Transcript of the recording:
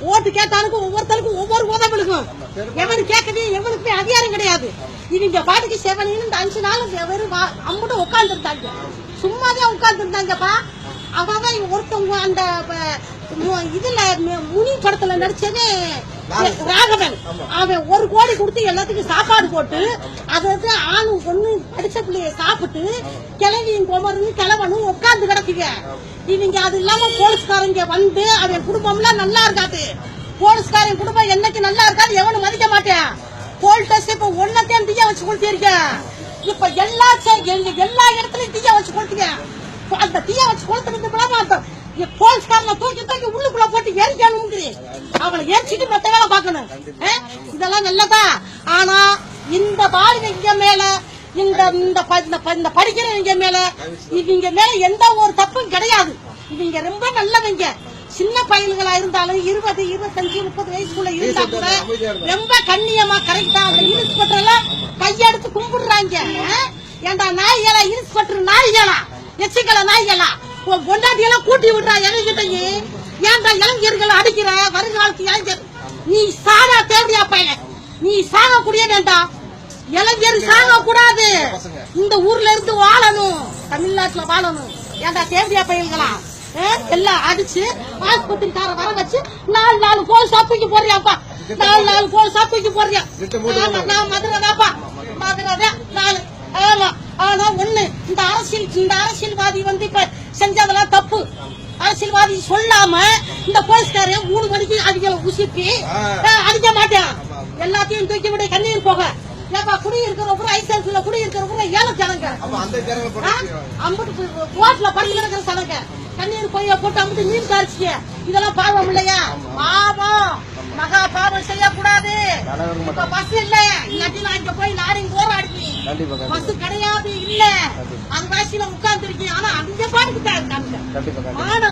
ஓட்டு கேட்டானுக்கும் ஒவ்வொருத்தருக்கும் ஒவ்வொரு உதவி விழுகும். எவனு கேட்கவே எவனுக்குமே அதிகாரம் கிடையாது. இவங்க பாட்டுக்கு செவனின்னு இந்த அஞ்சு நாள் வெறும் அம்புட்டு உட்கார்ந்து இருந்தாங்க சும்மாதான் உட்கார்ந்து இருந்தாங்கப்பா அவன் ஒருத்தவங்க அந்த இதுல முனி படத்துல நடிச்சதே ராகவன். அவன் ஒரு கோடி கொடுத்து எல்லாத்துக்கும் சாப்பாடு போட்டு அது வந்து ஆணும் பொண்ணு படிச்ச பிள்ளைய சாப்பிட்டு கிளவியும் குமரனும் கிழவனும் உட்கார்ந்து கிடக்குங்க. இவங்க அது இல்லாம போலீஸ்காரங்க வந்து அவன் குடும்பம்லாம் நல்லா இருக்காது. போலீஸ்காரன் குடும்பம் என்னைக்கு நல்லா இருக்காது எவனும் மதிக்க மாட்டேன். போல்டஸ் இப்ப ஒன்னத்தையும் தீய வச்சு கொடுத்திருக்க இப்ப எல்லா எல்லா இடத்துலயும் தீய வச்சு கொடுத்தீங்க அந்த தீய வச்சு தூக்கி தூக்கி உள்ளுக்குள்ள போட்டு எரிக்கணும் அவனை எரிச்சிட்டு மத்த வேலை பார்க்கணும்? இதெல்லாம் நல்லதா? ஆனா இந்த பாலிங்க மேல இந்த இந்த இந்த படிக்கிறவங்க மேல இவங்க மேல எந்த ஒரு தப்பும் கிடையாது. இவங்க ரொம்ப நல்லவங்க. சின்ன பையன்களா இருந்தாலும் இருபது இருபத்தஞ்சு முப்பது வயசுக்குள்ள இருந்தா கூட ரொம்ப கண்ணியமா கரெக்டா அந்த இன்ஸ்பெக்டர் கையெடுத்து கும்பிடுறாங்க. ஆ? ஏண்டா நாய்களா? இன்ஸ்பெக்டர் நாய்களா? எச்சிக்கல நாய்களா? உன் பொண்டாட்டியெல்லாம் கூட்டி விடுறா எங்ககிட்டயே? ஏன்டா இளைஞர்கள் அடிக்கிற வருங்காலத்து இளைஞர்? நீ சாடா தேவையா பையன். நீ சாக கூடிய வேண்டாம் இளைஞர் சாக கூடாது. இந்த ஊர்ல இருந்து வாழணும். தமிழ்நாட்டுல வாழணும். ஏன்டா தேவையா பையன்களா? எல்லாம் அடிச்சு ஆஸ்பத்திரிக்கார வர வச்சு நாலு நாலு கோல் சாப்பிட்டு போறியாப்பா நாலு நாலு கோல் சாப்பிட்டு போறியா நான் மதுரை தாப்பா மதுரை தான் நாலு. ஆமா ஆனா ஒண்ணு இந்த அரசியல் இந்த அரசியல்வாதி வந்து இப்ப செஞ்சதெல்லாம் தப்பு. அரசியல்வாதி சொல்லாம இந்த போலீஸ்காரன் மூணு மணிக்கு அடிக்கல உசுப்பி அடிக்க மாட்டேன். எல்லாத்தையும் தூக்கி விட கண்ணீர் போக. ஏப்பா குடி இருக்கிற பூரா ஐசன்ஸ்ல குடி இருக்கிற பூரா ஏழை ஜனங்க அம்பட்டு கோட்ல படிக்கிற இருக்கிற சனங்க கண்ணீர் பொய்ய போட்டு அம்பட்டு மீன் காய்ச்சிக்க. இதெல்லாம் பாவம் இல்லையா? பாவம். மகா பாவம் செய்யக்கூடாது இப்ப பஸ் இல்ல. இல்லாட்டி நான் இங்க போய் லாரி போராடி. கண்டிப்பா பஸ் கிடையாது இல்ல. அந்த வாசியில உட்கார்ந்து இருக்கேன் ஆனா